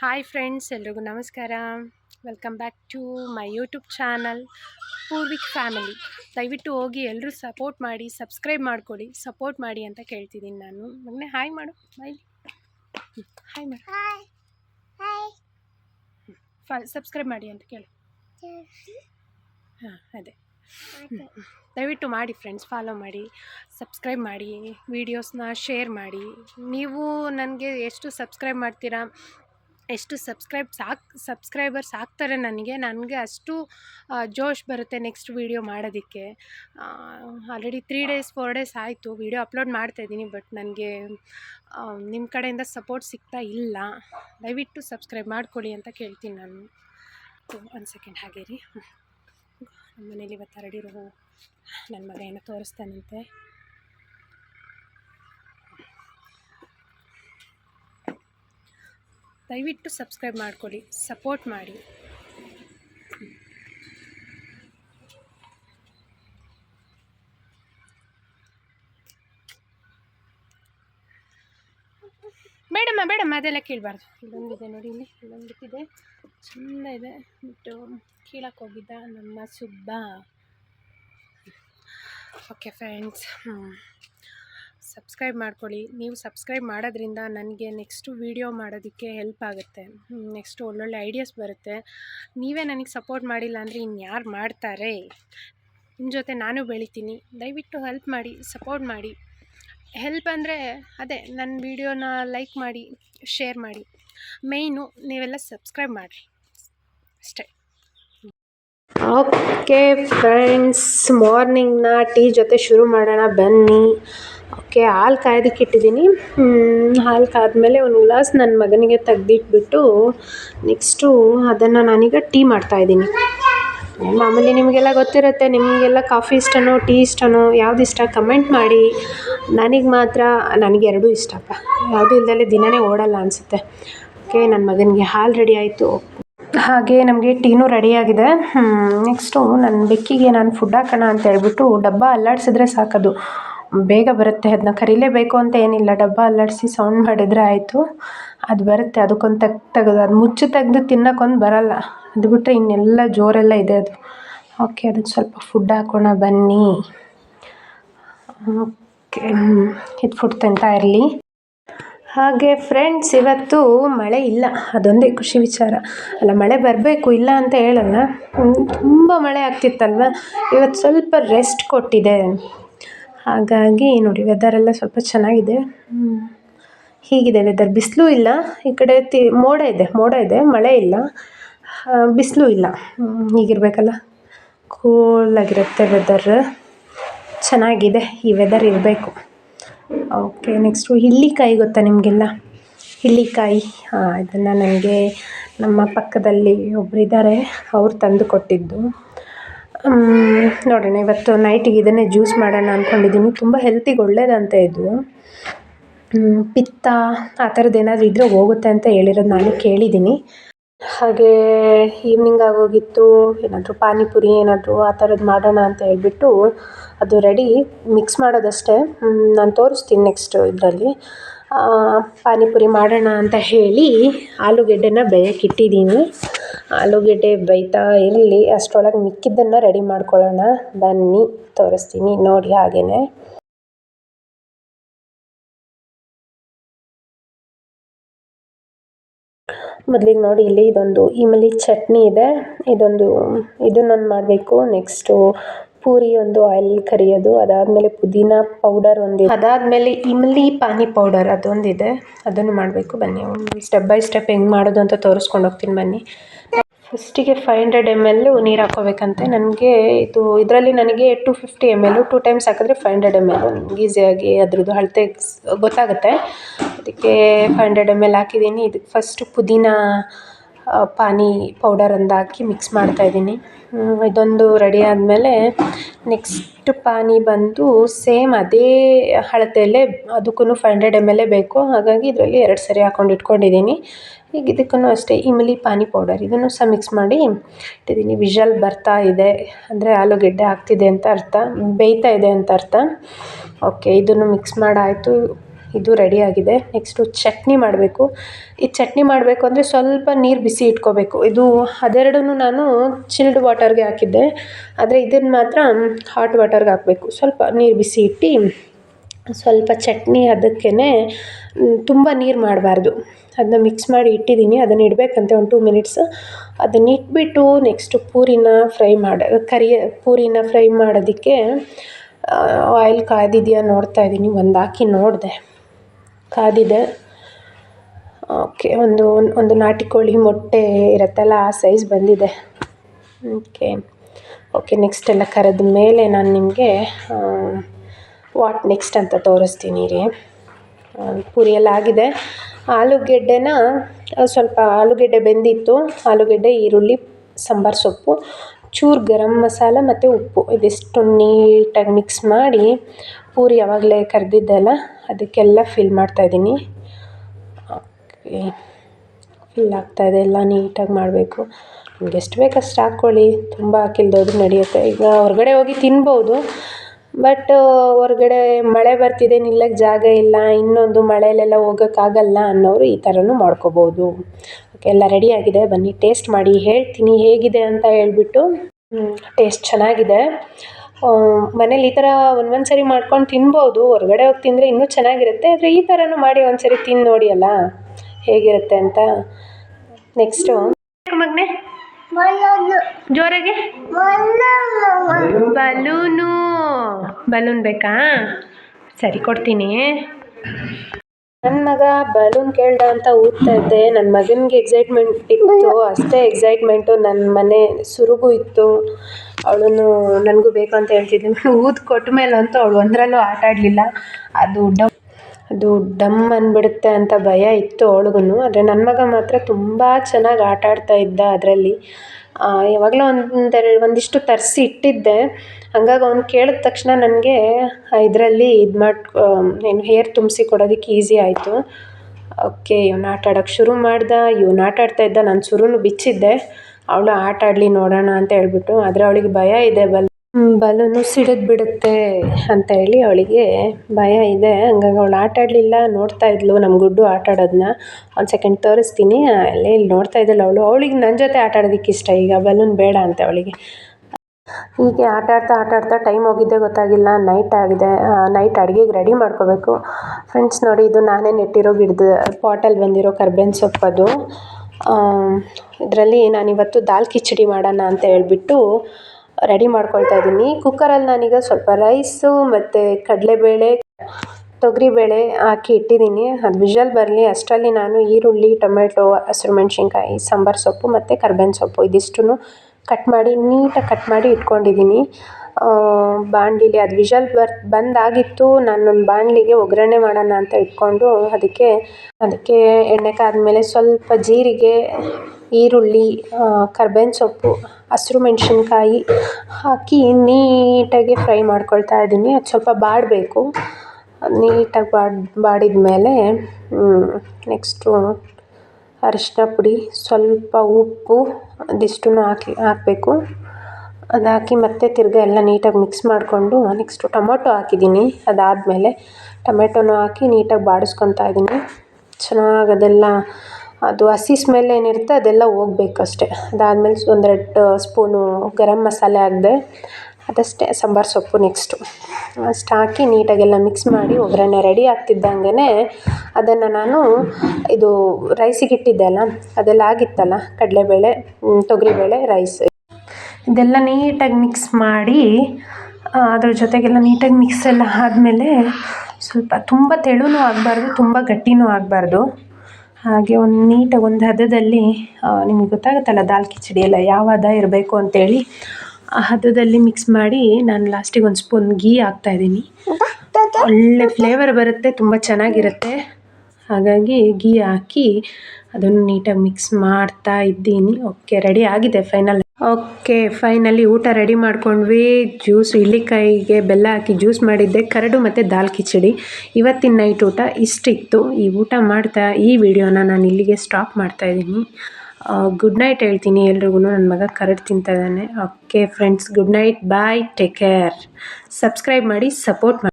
Hi friends ಎಲ್ರಿಗೂ ನಮಸ್ಕಾರ. Welcome back to my YouTube channel Purvik family ದಯವಿಟ್ಟು ಹೋಗಿ ಎಲ್ಲರೂ ಸಪೋರ್ಟ್ ಮಾಡಿ ಸಬ್ಸ್ಕ್ರೈಬ್ ಮಾಡಿಕೊಡಿ ಸಪೋರ್ಟ್ ಮಾಡಿ ಅಂತ ಕೇಳ್ತಿದ್ದೀನಿ ನಾನು. ಮಗನೇ ಹಾಯ್ ಮಾಡು ಬಾಯ್ ಹಾಯ್ ಮಾಡು. ಫ ಸಬ್ಸ್ಕ್ರೈಬ್ ಮಾಡಿ ಅಂತ ಕೇಳು. ಹಾಂ ಅದೇ. ದಯವಿಟ್ಟು ಮಾಡಿ ಫ್ರೆಂಡ್ಸ್ ಫಾಲೋ ಮಾಡಿ ಸಬ್ಸ್ಕ್ರೈಬ್ ಮಾಡಿ ವೀಡಿಯೋಸ್ನ ಶೇರ್ ಮಾಡಿ. ನೀವು ನನಗೆ ಎಷ್ಟು ಸಬ್ಸ್ಕ್ರೈಬ್ ಮಾಡ್ತೀರಾ? ಎಷ್ಟು ಸಬ್ಸ್ಕ್ರೈಬ್ ಸಾಕ್ ಸಬ್ಸ್ಕ್ರೈಬರ್ಸ್ ಆಗ್ತಾರೆ ನನಗೆ ನನಗೆ ಅಷ್ಟು ಜೋಶ್ ಬರುತ್ತೆ ನೆಕ್ಸ್ಟ್ ವೀಡಿಯೋ ಮಾಡೋದಕ್ಕೆ. Already three days four days ಆಯಿತು ವೀಡಿಯೋ ಅಪ್ಲೋಡ್ ಮಾಡ್ತಾಯಿದ್ದೀನಿ ಬಟ್ ನನಗೆ ನಿಮ್ಮ ಕಡೆಯಿಂದ ಸಪೋರ್ಟ್ ಸಿಗ್ತಾ ಇಲ್ಲ. ದಯವಿಟ್ಟು ಸಬ್ಸ್ಕ್ರೈಬ್ ಮಾಡಿಕೊಳ್ಳಿ ಅಂತ ಕೇಳ್ತೀನಿ ನಾನು. ಒಂದು ಸೆಕೆಂಡ್ ಹಾಗೆ ರೀ ನಮ್ಮ ಮನೇಲಿ ಇವತ್ತು ಹರಡಿರೋ ನನ್ನ ಮಗ ಏನೋ ತೋರಿಸ್ತಾನಂತೆ. ದಯವಿಟ್ಟು ಸಬ್ಸ್ಕ್ರೈಬ್ ಮಾಡಿಕೊಡಿ ಸಪೋರ್ಟ್ ಮಾಡಿ. ಬೇಡಮ್ಮ ಬೇಡಮ್ಮ, ಅದೆಲ್ಲ ಕೇಳಬಾರ್ದು. ಇಲ್ಲೊಂದಿದೆ ನೋಡಿ ಇಲ್ಲಿ ಇಲ್ಲೊಂದು ಬಿಟ್ಟಿದೆ ಚೆಂದ ಇದೆ ಬಿಟ್ಟು ಕೀಳಕ್ಕೆ ಹೋಗಿದ್ದ ನಮ್ಮ ಸುಬ್ಬ. ಓಕೆ ಫ್ರೆಂಡ್ಸ್ ಸಬ್ಸ್ಕ್ರೈಬ್ ಮಾಡ್ಕೊಳ್ಳಿ. ನೀವು ಸಬ್ಸ್ಕ್ರೈಬ್ ಮಾಡೋದ್ರಿಂದ ನನಗೆ ನೆಕ್ಸ್ಟು ವೀಡಿಯೋ ಮಾಡೋದಕ್ಕೆ ಹೆಲ್ಪ್ ಆಗುತ್ತೆ. ನೆಕ್ಸ್ಟು ಒಳ್ಳೊಳ್ಳೆ ಐಡಿಯಾಸ್ ಬರುತ್ತೆ. ನೀವೇ ನನಗೆ ಸಪೋರ್ಟ್ ಮಾಡಿಲ್ಲ ಅಂದರೆ ಇನ್ಯಾರು ಮಾಡ್ತಾರೆ? ನಿಮ್ಮ ಜೊತೆ ನಾನು ಬೆಳಿತೀನಿ. ದಯವಿಟ್ಟು ಹೆಲ್ಪ್ ಮಾಡಿ ಸಪೋರ್ಟ್ ಮಾಡಿ. ಹೆಲ್ಪ್ ಅಂದರೆ ಅದೇ, ನನ್ನ ವೀಡಿಯೋನ ಲೈಕ್ ಮಾಡಿ ಶೇರ್ ಮಾಡಿ. ಮೇಯ್ನು ನೀವೆಲ್ಲ ಸಬ್ಸ್ಕ್ರೈಬ್ ಮಾಡಿರಿ. ಅಷ್ಟೇ. ಓಕೆ ಫ್ರೆಂಡ್ಸ್ ಮಾರ್ನಿಂಗ್ನ ಟೀ ಜೊತೆ ಶುರು ಮಾಡೋಣ. ಬನ್ನಿ. ಓಕೆ, ಹಾಲು ಕಾಯೋದಕ್ಕೆ ಇಟ್ಟಿದ್ದೀನಿ. ಹಾಲು ಕಾದ್ಮೇಲೆ ಒಂದು ಗ್ಲಾಸ್ ನನ್ನ ಮಗನಿಗೆ ತೆಗ್ದಿಟ್ಬಿಟ್ಟು ನೆಕ್ಸ್ಟು ಅದನ್ನು ನಾನೀಗ ಟೀ ಮಾಡ್ತಾಯಿದ್ದೀನಿ ಮಾಮೂಲಿ ನಿಮಗೆಲ್ಲ ಗೊತ್ತಿರುತ್ತೆ, ನಿಮಗೆಲ್ಲ ಕಾಫಿ ಇಷ್ಟನೋ, ಟೀ ಇಷ್ಟನೋ, ಯಾವ್ದು ಇಷ್ಟ ಕಮೆಂಟ್ ಮಾಡಿ. ನನಗೆ ಮಾತ್ರ, ನನಗೆ ಎರಡೂ ಇಷ್ಟಪ್ಪ ಯಾವುದೂ ಇಲ್ದಲೆ ದಿನವೇ ಓಡಲ್ಲ ಅನಿಸುತ್ತೆ. ಓಕೆ ನನ್ನ ಮಗನಿಗೆ ಹಾಲು ರೆಡಿ ಆಯಿತು. ಹಾಗೆ ನಮಗೆ ಟೀನೂ ರೆಡಿಯಾಗಿದೆ ನೆಕ್ಸ್ಟು ನನ್ನ ಬೆಕ್ಕಿಗೆ ನಾನು ಫುಡ್ ಹಾಕೋಣ ಅಂತ ಹೇಳ್ಬಿಟ್ಟು ಡಬ್ಬ ಅಲ್ಲಾಡಿಸಿದ್ರೆ ಸಾಕದು. ಬೇಗ ಬರುತ್ತೆ ಅದನ್ನ ಕರಿಲೇಬೇಕು ಅಂತ ಏನಿಲ್ಲ. ಡಬ್ಬ ಅಲ್ಲಾಡಿಸಿ ಸೌಂಡ್ ಮಾಡಿದರೆ ಆಯಿತು. ಅದು ಬರುತ್ತೆ, ಅದಕ್ಕೊಂದು ತೆಗ್ ತೆಗೆದು, ಅದು ಮುಚ್ಚು ತೆಗೆದು ತಿನ್ನೋಕ್ಕೊಂದು ಬರಲ್ಲ. ಅದು ಬಿಟ್ಟರೆ ಇನ್ನೆಲ್ಲ ಜೋರೆಲ್ಲ ಇದೆ ಅದು. ಓಕೆ ಅದಕ್ಕೆ ಸ್ವಲ್ಪ ಫುಡ್ ಹಾಕೋಣ, ಬನ್ನಿ. ಓಕೆ ಇದು ಫುಡ್ ತಿಂತಾ ಇರಲಿ. ಹಾಗೆ ಫ್ರೆಂಡ್ಸ್ ಇವತ್ತು ಮಳೆ ಇಲ್ಲ. ಅದೊಂದೇ ಖುಷಿ ವಿಚಾರ. ಅಲ್ಲ, ಮಳೆ ಬರಬೇಕು ಇಲ್ಲ ಅಂತ ಹೇಳಲ್ಲ. ತುಂಬ ಮಳೆ ಆಗ್ತಿತ್ತಲ್ವ? ಇವತ್ತು ಸ್ವಲ್ಪ ರೆಸ್ಟ್ ಕೊಟ್ಟಿದೆ. ಹಾಗಾಗಿ ನೋಡಿ ವೆದರೆಲ್ಲ ಸ್ವಲ್ಪ ಚೆನ್ನಾಗಿದೆ. ಹೀಗಿದೆ ವೆದರ್ ಬಿಸಿಲು ಇಲ್ಲ, ಈ ಕಡೆ ತಿ, ಮೋಡ ಇದೆ ಮೋಡ ಇದೆ, ಮಳೆ ಇಲ್ಲ. ಬಿಸಿಲು ಇಲ್ಲ. ಹೀಗಿರ್ಬೇಕಲ್ಲ? ಕೂಲಾಗಿರುತ್ತೆ ವೆದರ್ ಚೆನ್ನಾಗಿದೆ ಈ ವೆದರ್ ಇರಬೇಕು. ಓಕೆ ನೆಕ್ಸ್ಟು ಹಿಳ್ಳಿಕಾಯಿ ಗೊತ್ತಾ ನಿಮಗೆಲ್ಲ? ಹಿಳ್ಳಿಕಾಯಿ ಹಾಂ, ಇದನ್ನು ನನಗೆ ನಮ್ಮ ಪಕ್ಕದಲ್ಲಿ ಒಬ್ಬರಿದ್ದಾರೆ ಅವ್ರು ತಂದು ಕೊಟ್ಟಿದ್ದು. ನೋಡೋಣ, ಇವತ್ತು ನೈಟಿಗೆ ಇದನ್ನೇ ಜ್ಯೂಸ್ ಮಾಡೋಣ ಅಂದ್ಕೊಂಡಿದ್ದೀನಿ ತುಂಬ ಹೆಲ್ತಿಗೆ ಒಳ್ಳೇದಂತೆ ಇದು. ಪಿತ್ತ, ಆ ಥರದ್ದು ಏನಾದರೂ ಇದ್ದರೆ ಹೋಗುತ್ತೆ ಅಂತ ಹೇಳಿರೋದು ನಾನು ಕೇಳಿದ್ದೀನಿ. ಹಾಗೆ ಈವ್ನಿಂಗ್ ಆಗೋಗಿತ್ತು, ಏನಾದರೂ ಪಾನಿಪುರಿ ಏನಾದರೂ ಆ ಥರದ್ದು ಮಾಡೋಣ ಅಂತ ಹೇಳ್ಬಿಟ್ಟು ಅದು ರೆಡಿ ಮಿಕ್ಸ್ ಮಾಡೋದಷ್ಟೇ. ನಾನು ತೋರಿಸ್ತೀನಿ ನೆಕ್ಸ್ಟ್ ಇದರಲ್ಲಿ. ಪಾನಿಪುರಿ ಮಾಡೋಣ ಅಂತ ಹೇಳಿ ಆಲೂಗೆಡ್ಡೆನ ಬೇಯಕ್ಕಿಟ್ಟಿದ್ದೀನಿ ಆಲೂಗೆಡ್ಡೆ ಬೈತಾ ಇರಲಿ, ಅಷ್ಟರೊಳಗೆ ಮಿಕ್ಕಿದ್ದನ್ನು ರೆಡಿ ಮಾಡ್ಕೊಳ್ಳೋಣ. ಬನ್ನಿ, ತೋರಿಸ್ತೀನಿ. ನೋಡಿ ಹಾಗೆಯೇ ಮೊದಲಿಗೆ ನೋಡಿ, ಇಲ್ಲಿ ಇದೊಂದು ಇಮಲಿ ಚಟ್ನಿ ಇದೆ. ಇದೊಂದು, ಇದನ್ನೊಂದು ಮಾಡಬೇಕು. ನೆಕ್ಸ್ಟು ಪೂರಿ ಒಂದು ಆಯಿಲ್ ಕರಿಯೋದು, ಅದಾದಮೇಲೆ ಪುದೀನ ಪೌಡರ್ ಒಂದು ಅದಾದ್ಮೇಲೆ ಇಮ್ಲಿ ಪಾನಿ ಪೌಡರ್ ಅದೊಂದಿದೆ. ಅದನ್ನು ಮಾಡಬೇಕು ಬನ್ನಿ. ಸ್ಟೆಪ್ ಬೈ ಸ್ಟೆಪ್ ಹೆಂಗೆ ಮಾಡೋದು ಅಂತ ತೋರಿಸ್ಕೊಂಡು ಹೋಗ್ತೀನಿ ಬನ್ನಿ. ಫಸ್ಟಿಗೆ ಫೈವ್ ಹಂಡ್ರೆಡ್ ಎಂ ಎಲ್ ನೀರು ಹಾಕೋಬೇಕಂತೆ. ನನಗೆ ಇದು, ಇದರಲ್ಲಿ ನನಗೆ two fifty M L two times ಹಾಕಿದ್ರೆ ಫೈವ್ ಹಂಡ್ರೆಡ್ ಎಂ ಎಲ್ ಈಸಿಯಾಗಿ ಅದ್ರದ್ದು ಅಳತೆ ಗೊತ್ತಾಗುತ್ತೆ. ಅದಕ್ಕೆ ಫೈವ್ ಹಂಡ್ರೆಡ್ ಎಂ ಎಲ್ ಹಾಕಿದ್ದೀನಿ. ಇದಕ್ಕೆ ಫಸ್ಟು ಪುದೀನ ಪಾನಿ ಪೌಡರ್ ಒಂದು ಹಾಕಿ ಮಿಕ್ಸ್ ಮಾಡ್ತಾಯಿದ್ದೀನಿ ಇದೊಂದು ರೆಡಿ ಆದಮೇಲೆ ನೆಕ್ಸ್ಟ್ ಪಾನಿ ಬಂದು ಸೇಮ್ ಅದೇ ಅಳತೆಯಲ್ಲೇ ಅದಕ್ಕೂ ಫೈವ್ ಹಂಡ್ರೆಡ್ ಎಂ ಎಲ್ ಬೇಕು. ಹಾಗಾಗಿ ಇದರಲ್ಲಿ ಎರಡು ಸರಿ ಹಾಕೊಂಡು ಇಟ್ಕೊಂಡಿದ್ದೀನಿ. ಈಗ ಇದಕ್ಕೂ ಅಷ್ಟೇ, ಇಮಲಿ ಪಾನಿ ಪೌಡರ್ ಇದನ್ನು ಸಹ ಮಿಕ್ಸ್ ಮಾಡಿ ಇಟ್ಟಿದ್ದೀನಿ. ವಿಜಲ್ ಬರ್ತಾ ಇದೆ. ಅಂದರೆ ಆಲೂಗೆಡ್ಡೆ ಆಗ್ತಿದೆ ಅಂತ ಅರ್ಥ, ಬೇಯ್ತಾ ಇದೆ ಅಂತ ಅರ್ಥ. ಓಕೆ ಇದನ್ನು ಮಿಕ್ಸ್ ಮಾಡಾಯಿತು. ಇದು ರೆಡಿಯಾಗಿದೆ ನೆಕ್ಸ್ಟು ಚಟ್ನಿ ಮಾಡಬೇಕು. ಈ ಚಟ್ನಿ ಮಾಡಬೇಕು ಅಂದರೆ ಸ್ವಲ್ಪ ನೀರು ಬಿಸಿ ಇಟ್ಕೋಬೇಕು. ಇದು ಅದೆರಡನ್ನೂ ನಾನು ಚಿಲ್ಡ್ ವಾಟರ್ಗೆ ಹಾಕಿದ್ದೆ. ಆದರೆ ಇದನ್ನು ಮಾತ್ರ ಹಾಟ್ ವಾಟರ್ಗೆ ಹಾಕಬೇಕು. ಸ್ವಲ್ಪ ನೀರು ಬಿಸಿ ಇಟ್ಟು ಸ್ವಲ್ಪ ಚಟ್ನಿ ಅದಕ್ಕೇ ತುಂಬ ನೀರು ಮಾಡಬಾರ್ದು. ಅದನ್ನ ಮಿಕ್ಸ್ ಮಾಡಿ ಇಟ್ಟಿದ್ದೀನಿ. ಅದನ್ನು ಇಡಬೇಕಂತೆ ಒಂದು ಟೂ ಮಿನಿಟ್ಸ್ ಅದನ್ನ ಇಟ್ಬಿಟ್ಟು ನೆಕ್ಸ್ಟು ಪೂರಿನ ಫ್ರೈ ಮಾಡಿ ಕರಿಯ ಪೂರಿನ ಫ್ರೈ ಮಾಡೋದಕ್ಕೆ ಆಯಿಲ್ ಕಾದಿದೆಯಾ ನೋಡ್ತಾ ಇದ್ದೀನಿ ಒಂದು ಹಾಕಿ ನೋಡಿದೆ. ಕಾದಿದೆ. ಓಕೆ, ಒಂದು ಒಂದು ನಾಟಿ ಕೋಳಿ ಮೊಟ್ಟೆ ಇರುತ್ತಲ್ಲ, ಆ ಸೈಜ್ ಬಂದಿದೆ. ಓಕೆ ಓಕೆ ನೆಕ್ಸ್ಟ್ ಎಲ್ಲ ಕರೆದ ಮೇಲೆ ನಾನು ನಿಮಗೆ ವಾಟ್ ನೆಕ್ಸ್ಟ್ ಅಂತ ತೋರಿಸ್ತೀನಿ ರೀ. ಪೂರಿ ಎಲ್ಲ ಆಗಿದೆ. ಆಲೂಗೆಡ್ಡೆನ ಸ್ವಲ್ಪ ಆಲೂಗೆಡ್ಡೆ ಬೆಂದಿತ್ತು. ಆಲೂಗೆಡ್ಡೆ, ಈರುಳ್ಳಿ, ಸಾಂಬಾರು ಸೊಪ್ಪು, ಚೂರು ಗರಂ ಮಸಾಲ ಮತ್ತು ಉಪ್ಪು. ಇದಿಷ್ಟು ನೀಟಾಗಿ ಮಿಕ್ಸ್ ಮಾಡಿ ಪೂರಿ ಆವಾಗಲೇ ಕರೆದಿದ್ದೆಲ್ಲ ಅದಕ್ಕೆಲ್ಲ ಫಿಲ್ ಮಾಡ್ತಾಯಿದ್ದೀನಿ ಓಕೆ. ಫಿಲ್ ಆಗ್ತಾಯಿದೆ ಎಲ್ಲ ನೀಟಾಗಿ ಮಾಡಬೇಕು. ನಿಮ್ಗೆ ಎಷ್ಟು ಬೇಕು ಅಷ್ಟು ಹಾಕ್ಕೊಳ್ಳಿ. ತುಂಬ ಹಾಕಿಲ್ದೋದ್ರೂ ನಡೆಯುತ್ತೆ. ಈಗ ಹೊರಗಡೆ ಹೋಗಿ ತಿನ್ಬೋದು, ಬಟ್, ಹೊರ್ಗಡೆ ಮಳೆ ಬರ್ತಿದೆ, ನಿಲ್ಲಕ್ಕೆ ಜಾಗ ಇಲ್ಲ, ಇನ್ನೊಂದು ಮಳೆಯಲ್ಲೆಲ್ಲ ಹೋಗೋಕ್ಕಾಗಲ್ಲ ಅನ್ನೋರು ಈ ಥರನೂ ಮಾಡ್ಕೋಬೋದು. ಓಕೆ, ಎಲ್ಲ ರೆಡಿಯಾಗಿದೆ ಬನ್ನಿ ಟೇಸ್ಟ್ ಮಾಡಿ ಹೇಳ್ತೀನಿ ಹೇಗಿದೆ ಅಂತ ಹೇಳಿಬಿಟ್ಟು. ಟೇಸ್ಟ್ ಚೆನ್ನಾಗಿದೆ. ಮನೇಲಿ ಈ ಥರ ಒಂದೊಂದು ಒಂದು ಸರಿ ಮಾಡ್ಕೊಂಡು ತಿನ್ಬೋದು. ಹೊರ್ಗಡೆ ಹೋಗಿ ತಿಂದರೆ ಇನ್ನೂ ಚೆನ್ನಾಗಿರುತ್ತೆ. ಆದರೆ ಈ ಥರನೂ ಮಾಡಿ ಒಂದು ಸರಿ ತಿಂದು ನೋಡಿ ಅಲ್ಲ? ಹೇಗಿರುತ್ತೆ ಅಂತ? ನೆಕ್ಸ್ಟು ಮಗ್ನೆ? ಜೋರಾಗಿ? ಬಲೂನು. ಬಲೂನ್ ಬೇಕಾ? ಸರಿ, ಕೊಡ್ತೀನಿ. ನನ್ನ ಮಗ ಬಲೂನ್ ಕೇಳ್ದ ಅಂತ ಊದ್ತಾ ಇದ್ದೆ. ನನ್ನ ಮಗನಿಗೆ ಎಕ್ಸೈಟ್ಮೆಂಟ್ ಇತ್ತು. ಅಷ್ಟೇ ಎಕ್ಸೈಟ್ಮೆಂಟು ನನ್ನ ಮನೆ ಸುರುಗು ಇತ್ತು. ಅವಳನ್ನು ನನಗೂ ಬೇಕು ಅಂತ ಹೇಳ್ತಿದ್ದೆ. ಊದ್ ಕೊಟ್ಟ ಮೇಲಂತೂ ಅವಳು ಒಂದರಲ್ಲೂ ಆಟ ಆಡಲಿಲ್ಲ. ಅದು ಡಮ್ ಅದು ಡಮ್ ಅನ್ಬಿಡುತ್ತೆ ಅಂತ ಭಯ ಇತ್ತು ಅವಳಿಗೂ ಆದರೆ ನನ್ನ ಮಗ ಮಾತ್ರ ತುಂಬ ಚೆನ್ನಾಗಿ ಆಟ ಆಡ್ತಾ ಇದ್ದ ಅದರಲ್ಲಿ. ಯಾವಾಗಲೋ ಒಂದೆರಡು ಒಂದಿಷ್ಟು ತರಿಸಿ ಇಟ್ಟಿದ್ದೆ. ಹಂಗಾಗಿ ಅವ್ನು ಕೇಳಿದ ತಕ್ಷಣ ನನಗೆ ಇದರಲ್ಲಿ ಇದು ಮಾಡ್ಕೊ ಏನು ಹೇರ್ ತುಂಬಿಸಿ ಕೊಡೋದಕ್ಕೆ ಈಸಿ ಆಯಿತು. ಓಕೆ, ಇವ್ನು ಆಟ ಆಡೋಕ್ಕೆ ಶುರು ಮಾಡ್ದ. ಇವ್ನು ಆಟ ಆಡ್ತಾ ಇದ್ದ, ನಾನು ಶುರುನು ಬಿಚ್ಚಿದ್ದೆ. ಅವಳು ಆಟ ಆಡಲಿ ನೋಡೋಣ ಅಂತ ಹೇಳ್ಬಿಟ್ಟು, ಆದರೆ ಅವಳಿಗೆ ಭಯ ಇದೆ ಬಲ್ ಬಲೂನು ಸಿಡಿದು ಬಿಡುತ್ತೆ ಅಂತ ಹೇಳಿ ಅವಳಿಗೆ ಭಯ ಇದೆ. ಹಂಗಾಗಿ ಅವಳು ಆಟ ಆಡಲಿಲ್ಲ, ನೋಡ್ತಾ ಇದ್ಲು ನಮ್ಮ ಗುಡ್ಡು ಆಟ ಆಡೋದನ್ನ ಒಂದು ಸೆಕೆಂಡ್ ತೋರಿಸ್ತೀನಿ. ಅಲ್ಲಿ ಇಲ್ಲಿ ನೋಡ್ತಾ ಇದ್ದಳು ಅವಳು. ಅವಳಿಗೆ ನನ್ನ ಜೊತೆ ಆಟ ಆಡೋದಕ್ಕೆ ಇಷ್ಟ, ಈಗ ಬಲೂನ್ ಬೇಡ ಅಂತ ಅವಳಿಗೆ. ಹೀಗೆ ಆಟ ಆಡ್ತಾ, ಆಟ ಟೈಮ್ ಹೋಗಿದ್ದೇ ಗೊತ್ತಾಗಿಲ್ಲ. ನೈಟ್ ಆಗಿದೆ. ನೈಟ್ ಅಡುಗೆಗೆ ರೆಡಿ ಮಾಡ್ಕೋಬೇಕು. ಫ್ರೆಂಡ್ಸ್ ನೋಡಿ, ಇದು ನಾನೇ ನೆಟ್ಟಿರೋ ಗಿಡದ ಪಾಟಲ್ಲಿ ಬಂದಿರೋ ಕರ್ಬೇವಿನ ಸೊಪ್ಪದು ಇದರಲ್ಲಿ ನಾನಿವತ್ತು ದಾಲ್ ಕಿಚಡಿ ಮಾಡೋಣ ಅಂತ ಹೇಳ್ಬಿಟ್ಟು ರೆಡಿ ಮಾಡ್ಕೊಳ್ತಾ ಇದ್ದೀನಿ. ಕುಕ್ಕರಲ್ಲಿ ನಾನೀಗ ಸ್ವಲ್ಪ ರೈಸು ಮತ್ತು ಕಡಲೆಬೇಳೆ, ತೊಗರಿಬೇಳೆ ಹಾಕಿ ಇಟ್ಟಿದ್ದೀನಿ. ಅದು ವಿಷಲ್ ಬರಲಿ, ಅಷ್ಟರಲ್ಲಿ ನಾನು ಈರುಳ್ಳಿ, ಟೊಮೆಟೊ, ಹಸಿರು ಮೆಣಸಿನ್ಕಾಯಿ, ಸಾಂಬಾರು ಸೊಪ್ಪು ಮತ್ತು ಕರ್ಬೇವಿನ ಸೊಪ್ಪು ಇದಿಷ್ಟನ್ನು ಕಟ್ ಮಾಡಿ, ನೀಟಾಗಿ ಕಟ್ ಮಾಡಿ ಇಟ್ಕೊಂಡಿದ್ದೀನಿ. ಬಾಣಲಿಲಿ ಅದು ವಿಜಲ್ ಬರ್, ಬಂದಾಗಿತ್ತು. ನಾನೊಂದು ಬಾಣಲಿಗೆ ಒಗ್ಗರಣೆ ಮಾಡೋಣ ಅಂತ ಇಟ್ಕೊಂಡು ಅದಕ್ಕೆ ಅದಕ್ಕೆ ಎಣ್ಣೆ ಕಾದ ಮೇಲೆ ಸ್ವಲ್ಪ ಜೀರಿಗೆ, ಈರುಳ್ಳಿ ಕರ್ಬೇವಿನ ಸೊಪ್ಪು ಹಸಿರು ಮೆಣಸಿನ್ಕಾಯಿ ಹಾಕಿ ನೀಟಾಗಿ ಫ್ರೈ ಮಾಡ್ಕೊಳ್ತಾ ಇದ್ದೀನಿ. ಅದು ಸ್ವಲ್ಪ ಬಾಡಬೇಕು. ನೀಟಾಗಿ ಬಾಡಿ ಬಾಡಿದ ಮೇಲೆ ನೆಕ್ಸ್ಟು ಅರಿಶಿನ ಪುಡಿ, ಸ್ವಲ್ಪ ಉಪ್ಪು, ಅದಿಷ್ಟನ್ನು ಹಾಕಿ, ಹಾಕಬೇಕು. ಅದು ಹಾಕಿ ಮತ್ತೆ ತಿರ್ಗಿ ಎಲ್ಲ ನೀಟಾಗಿ ಮಿಕ್ಸ್ ಮಾಡಿಕೊಂಡು ನೆಕ್ಸ್ಟು ಟೊಮೊಟೊ ಹಾಕಿದ್ದೀನಿ. ಅದಾದಮೇಲೆ ಟೊಮೆಟೊನೂ ಹಾಕಿ ನೀಟಾಗಿ ಬಾಡಿಸ್ಕೊತಾ ಇದ್ದೀನಿ. ಚೆನ್ನಾಗಿ ಅದೆಲ್ಲ ಅದು ಹಸಿ ಸ್ಮೆಲ್ ಏನಿರುತ್ತೆ ಅದೆಲ್ಲ ಹೋಗ್ಬೇಕಷ್ಟೆ. ಅದಾದಮೇಲೆ ಒಂದೆರಡು ಸ್ಪೂನು ಗರಂ ಮಸಾಲೆ ಹಾಕಿದೆ, ಅದಷ್ಟೇ ಸಾಂಬಾರು ಸೊಪ್ಪು ನೆಕ್ಸ್ಟು ಅಷ್ಟು ಹಾಕಿ ನೀಟಾಗೆಲ್ಲ ಮಿಕ್ಸ್ ಮಾಡಿ ಒಗ್ಗರಣೆ ರೆಡಿ ಆಗ್ತಿದ್ದಂಗೆ ಅದನ್ನು ನಾನು ಇದು ರೈಸಿಗೆ ಇಟ್ಟಿದ್ದೆ ಅಲ್ಲ, ಅದೆಲ್ಲ ಆಗಿತ್ತಲ್ಲ, ಕಡಲೆಬೇಳೆ ತೊಗರಿಬೇಳೆ ರೈಸ್ ಇದೆಲ್ಲ ನೀಟಾಗಿ ಮಿಕ್ಸ್ ಮಾಡಿ ಅದ್ರ ಜೊತೆಗೆಲ್ಲ ನೀಟಾಗಿ ಮಿಕ್ಸ್ ಎಲ್ಲ ಆದಮೇಲೆ ಸ್ವಲ್ಪ ತುಂಬ ತೆಳುವೂ ಆಗಬಾರ್ದು, ತುಂಬ ಗಟ್ಟಿನೂ ಆಗಬಾರ್ದು. ಹಾಗೆ ಒಂದು ನೀಟಾಗಿ ಒಂದು ಹದದಲ್ಲಿ ನಿಮಗೆ ಗೊತ್ತಾಗುತ್ತಲ್ಲ ದಾಲ್ ಕಿಚಡಿ ಎಲ್ಲ ಯಾವ ಹದ ಇರಬೇಕು ಅಂತೇಳಿ. ಆ ಹದದಲ್ಲಿ ಮಿಕ್ಸ್ ಮಾಡಿ ನಾನು ಲಾಸ್ಟಿಗೆ ಒಂದು ಸ್ಪೂನ್ ಗೀ ಹಾಕ್ತಾಯಿದ್ದೀನಿ ಒಳ್ಳೆ ಫ್ಲೇವರ್ ಬರುತ್ತೆ, ತುಂಬ ಚೆನ್ನಾಗಿರುತ್ತೆ. ಹಾಗಾಗಿ ಗೀ ಹಾಕಿ ಅದನ್ನು ನೀಟಾಗಿ ಮಿಕ್ಸ್ ಮಾಡ್ತಾ ಇದ್ದೀನಿ. ಓಕೆ ರೆಡಿ ಆಗಿದೆ ಫೈನಲ್ ಓಕೆ, ಫೈನಲಿ ಊಟ ರೆಡಿ ಮಾಡ್ಕೊಂಡ್ವಿ. ಜ್ಯೂಸ್ ಇಲ್ಲಿಕಾಯಿಗೆ ಬೆಲ್ಲ ಹಾಕಿ ಜ್ಯೂಸ್ ಮಾಡಿದ್ದೆ. ಕರಡು ಮತ್ತು ದಾಲ್ ಕಿಚಡಿ. ಇವತ್ತಿನ ನೈಟ್ ಊಟ ಇಷ್ಟಿತ್ತು. ಈ ಊಟ ಮಾಡ್ತಾ ಈ ವಿಡಿಯೋನ ನಾನು ಇಲ್ಲಿಗೆ ಸ್ಟಾಪ್ ಮಾಡ್ತಾ ಇದ್ದೀನಿ. ಗುಡ್ ನೈಟ್ ಹೇಳ್ತೀನಿ ಎಲ್ರಿಗೂ. ನನ್ನ ಮಗ ಕರಡು ತಿಂತಾ ಇದ್ದಾನೆ. Okay friends good night bye take care subscribe ಮಾಡಿ ಸಪೋರ್ಟ್ ಮಾಡಿ.